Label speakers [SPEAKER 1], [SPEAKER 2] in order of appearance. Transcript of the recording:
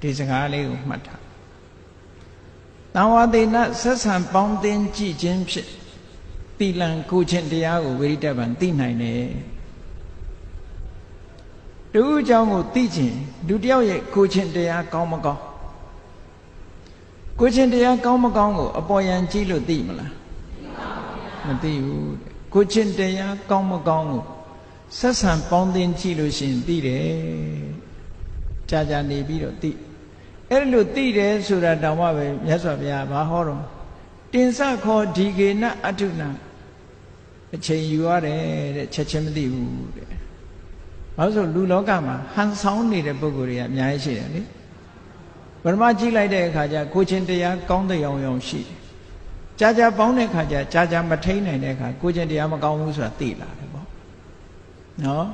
[SPEAKER 1] ဒီစကားလေးကိုမှတ်ထားတံဝတိနဆက်ဆံပေါင်းတင်ကြည့်ခြင်းဖြင့်တိလံကိုချင်းတရားကိုဝိရိတပံသိနိုင်တယ်တူအကြောင်းကိုသိခြင်းလူတယောက်ရဲ့ကိုချင်းတရားကောင်းမကောင်းကိုချင်းတရားကောင်းမကောင်းကိုအပေါ်ယံကြည့်လို့သိမလားမသိဘူးတဲ့ကိုချင်းတရားကောင်းမကောင်းကိုဆက်ဆံပေါင်းတင်ကြည့်လို့ရှိရင်သိတယ် ကြာကြာနေပြီးတော့သိအဲ့လိုသိတယ်ဆိုတာတောင်မှပဲမြတ်စွာဘုရားဘာဟောတော့တင်စခောဒီကေနအထုနာအချိန်ယူရတယ်တဲ့ချက်ချင်းမသိဘူးတဲ့ဘာလို့ဆိုလူလောကမှာဟန်ဆောင်နေတဲ့ပုံကိုယ်တွေကအများကြီးရှိတယ်လေပရမကြည့်လိုက်တဲ့အခါကျကိုချင်းတရားကောင်းတဲ့ရောင်ရောင်ရှိတယ်ကြာကြာပေါင်းတဲ့အခါကျကြာကြာမထိန်နိုင်တဲ့အခါကိုချင်းတရားမကောင်းဘူးဆိုတာသိလာတယ်ပေါ့နော်